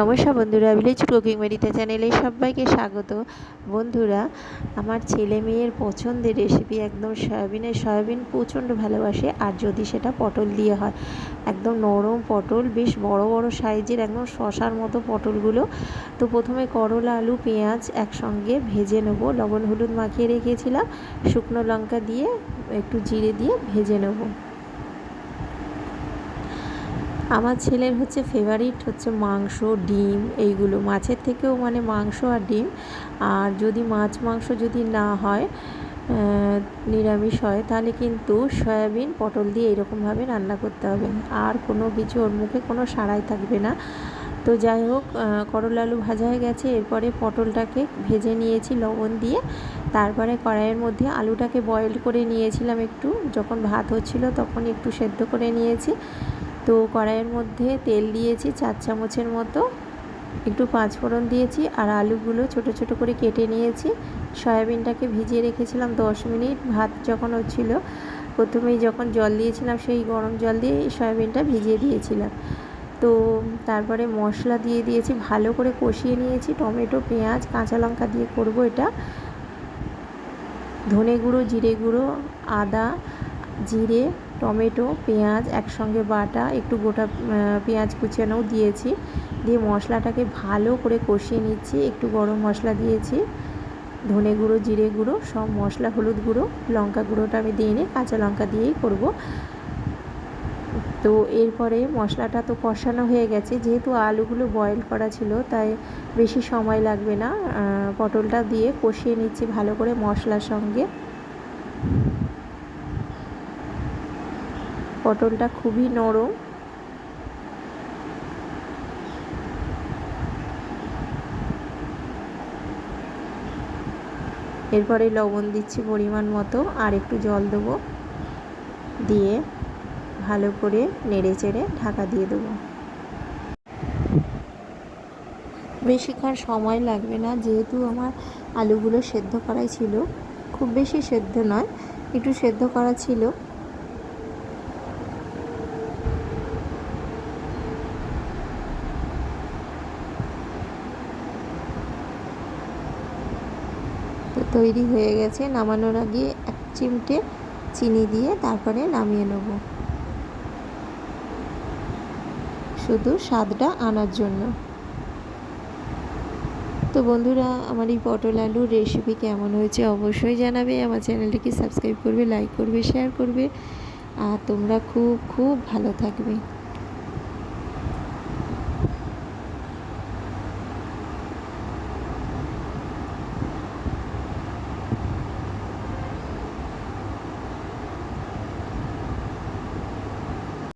নমস্কার বন্ধুরা village cooking মেডিতে চ্যানেলে সবাইকে স্বাগত। বন্ধুরা, আমার ছেলে মেয়ের পছন্দের রেসিপি একদম সয়াবিনের সয়াবিন প্রচণ্ড ভালোবাসে, আর যদি সেটা পটল দিয়ে হয়, একদম নরম পটল, বেশ বড় বড় সাইজের একদম শশার মতো পটলগুলো। তো প্রথমে করলা, আলু, পেঁয়াজ একসঙ্গে ভেজে নেব, লবণ, হলুদ মাখিয়ে রেখেছিলাম, শুকনো লঙ্কা দিয়ে একটু জিরে দিয়ে ভেজে নেব। আমার ছেলের হচ্ছে ফেভারিট হচ্ছে মাংস, ডিম এইগুলো। মাছের থেকেও মানে মাংস আর ডিম। আর যদি মাছ মাংস যদি না হয় নিরামিষ হয়, তাহলে কিন্তু সয়াবিন, পটল দিয়ে এরকমভাবে রান্না করতে হবে। আর কোনো কিছু ওর মুখে কোনো সাড়াই থাকবে না। তো যাই হোক করলা আলু ভাজা হয়ে গেছে। এরপরে পটলটাকে ভেজে নিয়েছি লবণ দিয়ে। তারপরে কড়াইয়ের মধ্যে আলুটাকে বয়েল করে নিয়েছিলাম একটু। যখন ভাত হচ্ছিল তখন একটু সেদ্ধ করে নিয়েছি। তো কড়াইয়ের মধ্যে তেল দিয়েছি চার চামচের মতো। একটু পাঁচফোড়ন দিয়েছি আর আলুগুলো ছোট ছোট করে কেটে নিয়েছি। সয়াবিনটাকে ভিজিয়ে রেখেছিলাম দশ মিনিট। ভাত যখন হচ্ছিল, প্রথমেই যখন জল দিয়েছিলাম সেই গরম জল দিয়ে সয়াবিনটা ভিজিয়ে দিয়েছিলাম। তো তারপরে মশলা দিয়ে দিয়েছি, ভালো করে কষিয়ে নিয়েছি। টমেটো, পেঁয়াজ, কাঁচা লঙ্কা দিয়ে করব এটা। ধনে গুঁড়ো, জিরে গুঁড়ো, আদা জিরে, টমেটো, পেঁয়াজ একসঙ্গে বাটা, একটু গোটা পেঁয়াজ কুচানোও দিয়েছি। দিয়ে মশলাটাকে ভালো করে কষিয়ে নিচ্ছি, একটু গরম মশলা দিয়েছি। ধনে গুঁড়ো, জিরে গুঁড়ো, সব মশলা, হলুদ গুঁড়ো, লঙ্কা গুঁড়োটা আমি দিয়ে নিই, কাঁচা লঙ্কা দিয়েই করব। তো এরপরে মশলাটা তো কষানো হয়ে গেছে, যেহেতু আলুগুলো বয়েল করা ছিল, তাই বেশি সময় লাগবে না। পটলটা দিয়ে কষিয়ে নিচ্ছি ভালো করে মশলার সঙ্গে। পটলটা খুবই নরম। এরপরে লবণ দিচ্ছি পরিমাণ মতো, আর একটু জল দেবো। দিয়ে ভালো করে নেড়ে চেড়ে ঢাকা দিয়ে দেবো। বেশিক্ষণ সময় লাগবে না, যেহেতু আমার আলুগুলো সেদ্ধ করাই ছিল। খুব বেশি সেদ্ধ নয়, একটু সেদ্ধ করা ছিল। তৈরি হয়ে গেছে। নামানোর আগে এক চিমটে চিনি দিয়ে তারপরে নামিয়ে নেব। শুধু স্বাদটা আনার জন্য। তো বন্ধুরা, আমার এই পটল আলুর রেসিপি কেমন হয়েছে অবশ্যই জানাবে। আমার চ্যানেলটিকে সাবস্ক্রাইব করবে লাইক করবে শেয়ার করবে। আর তোমরা খুব খুব ভালো থাকবে।